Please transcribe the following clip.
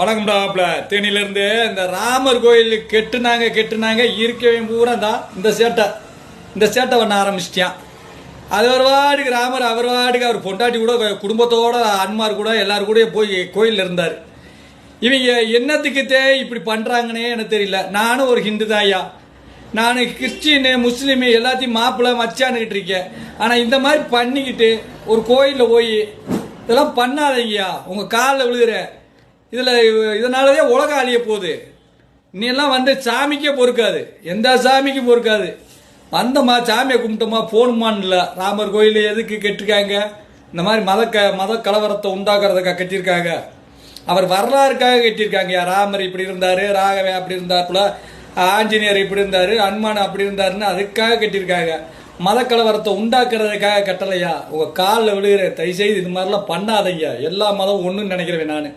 வணக்கம்டாப்ல தேனியிலேருந்து இந்த ராமர் கோயில் கெட்டுனாங்க கெட்டுனாங்க இருக்கவே பூரா தான் இந்த சேட்டை. இந்த சேட்டை பண்ண ஆரம்பிச்சிட்டான் அது ஒரு வாட்டுக்கு ராமர் அவர் வாட்டுக்கு அவர் பொண்டாட்டி கூட குடும்பத்தோட அன்மார் கூட எல்லாரும் கூட போய் கோயிலில் இருந்தார். இவங்க என்னத்துக்கிட்டே இப்படி பண்ணுறாங்கன்னே எனக்கு தெரியல. நானும் ஒரு ஹிந்து தான் ஐயா. நான் கிறிஸ்டின்னு முஸ்லீமு எல்லாத்தையும் மாப்பிள்ளை மச்சான்னுக்கிட்டு இருக்கேன். ஆனால் இந்த மாதிரி பண்ணிக்கிட்டு ஒரு கோயிலில் போய் இதெல்லாம் பண்ணாதீங்கய்யா. உங்கள் காலில் விழுகிற. இதில் இதனாலதே உலகம் அழிய போகுது. இன்னெல்லாம் வந்து சாமிக்கே பொறுக்காது. எந்த சாமிக்கும் பொறுக்காது. வந்தோமா சாமியை கும்பிட்டோமா போகணுமான்னு இல்லை ராமர் கோயில் எதுக்கு கெட்டிருக்காங்க? இந்த மாதிரி மத க மத கலவரத்தை உண்டாக்குறதுக்காக கட்டியிருக்காங்க அவர் வரலாறுக்காக கட்டியிருக்காங்க ராமர் இப்படி இருந்தார் ராகவே அப்படி இருந்தாப்புல ஆஞ்சநேயர் இப்படி இருந்தார் அன்மான் அப்படி இருந்தாருன்னு அதுக்காக கட்டியிருக்காங்க மத கலவரத்தை உண்டாக்குறதுக்காக கட்டலையா? உங்கள் காலில் விழுகிற தயவுசெய்து இது மாதிரிலாம் பண்ணாதீங்க. எல்லா மதம் ஒன்றுன்னு நினைக்கிறேன் நான்.